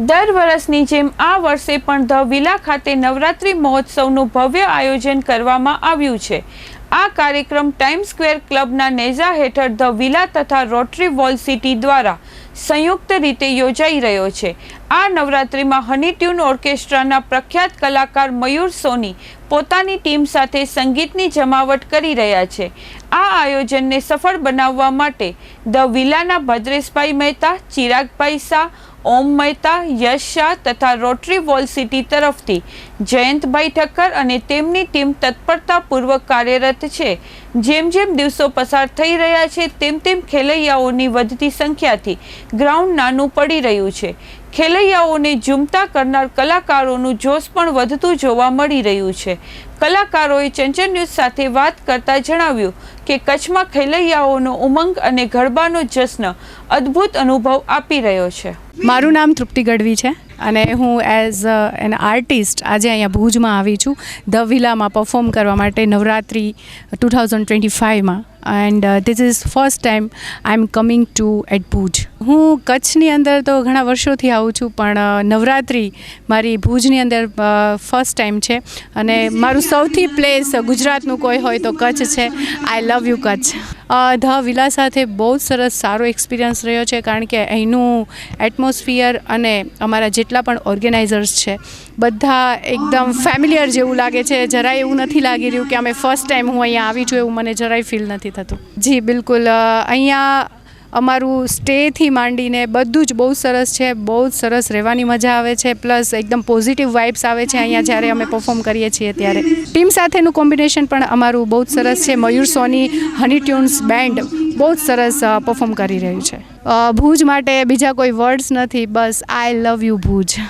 દર વર્ષની જેમ આ વર્ષે પણ ધ વિલા ખાતે નવરાત્રિ મહોત્સવનું ભવ્ય આયોજન કરવામાં આવ્યું છે. આ કાર્યક્રમ ટાઈમ સ્ક્વેર ક્લબના નેઝા હેઠળ ધ વિલા તથા રોટરી વોલ સિટી દ્વારા સંયુક્ત રીતે યોજાઈ રહ્યો છે. આ નવરાત્રિમાં હની ટ્યુન ઓર્કેસ્ટ્રાના પ્રખ્યાત કલાકાર મયુર સોની પોતાની ટીમ સાથે સંગીતની જમાવટ કરી રહ્યા છે. આ આયોજનને સફળ બનાવવા માટે ધ વિલાના ભદ્રેશભાઈ મહેતા, ચિરાગભાઈ શાહ ઓમ મહેતા, યશ શાહ તથા રોટરી વોલ સિટી તરફથી જયંતભાઈ ઠક્કર અને તેમની ટીમ તત્પરતાપૂર્વક કાર્યરત છે. જેમ જેમ દિવસો પસાર થઈ રહ્યા છે, તેમ તેમ ખેલૈયાઓની વધતી સંખ્યાથી ગ્રાઉન્ડ નાનું પડી રહ્યું છે. ખેલૈયાઓને ઝૂમતા કરનાર કલાકારોનું જોશ પણ વધતું જોવા મળી રહ્યું છે. કલાકારોએ ચંચળ ન્યૂઝ સાથે વાત કરતા જણાવ્યું કે કચ્છમાં ખેલૈયાઓનો ઉમંગ અને ગરબાનો જશ્ન અદ્ભુત અનુભવ આપી રહ્યો છે. મારું નામ તૃપ્તિ ગઢવી છે અને હું એઝ એન આર્ટિસ્ટ આજે અહીંયા ભુજમાં આવી છું. ધ વિલામાં પરફોર્મ કરવા માટે Navratri two thousand twenty ફાઇવમાં and this is first time I am coming to at Bhuj. હું કચ્છની અંદર તો ઘણા વર્ષોથી આવું છું, પણ નવરાત્રિ મારી ભુજની અંદર ફર્સ્ટ ટાઈમ છે. અને મારું સૌથી પ્લેસ ગુજરાતનું કોઈ હોય તો કચ્છ છે. I love you Kutch. The villa સાથે બહુ જ સરસ સારો એક્સપિરિયન્સ રહ્યો છે, કારણ કે અહીંનું એટમોસ્ફિયર અને અમારા જેટલા પણ ઓર્ગેનાઇઝર્સ છે, બધા એકદમ ફેમિલિયર જેવું લાગે છે. જરાય એવું નથી લાગી રહ્યું કે અમે ફર્સ્ટ ટાઈમ હું અહીંયા આવી છું, એવું મને જરાય ફીલ નથી થતું. જી, બિલકુલ. અહીંયા અમારું સ્ટેથી માંડીને બધું જ બહુ સરસ છે, બહુ જ સરસ રહેવાની મજા આવે છે, પ્લસ એકદમ પોઝિટિવ વાઇબ્સ આવે છે અહીંયા જ્યારે અમે પરફોર્મ કરીએ છીએ ત્યારે. ટીમ સાથેનું કોમ્બિનેશન પણ અમારું બહુ જ સરસ છે. મયુર સોની હની ટ્યુન્સ બેન્ડ બહુ જ સરસ પરફોર્મ કરી રહ્યું છે. ભુજ માટે બીજા કોઈ વર્ડ્સ નથી, બસ આઈ લવ યુ ભુજ.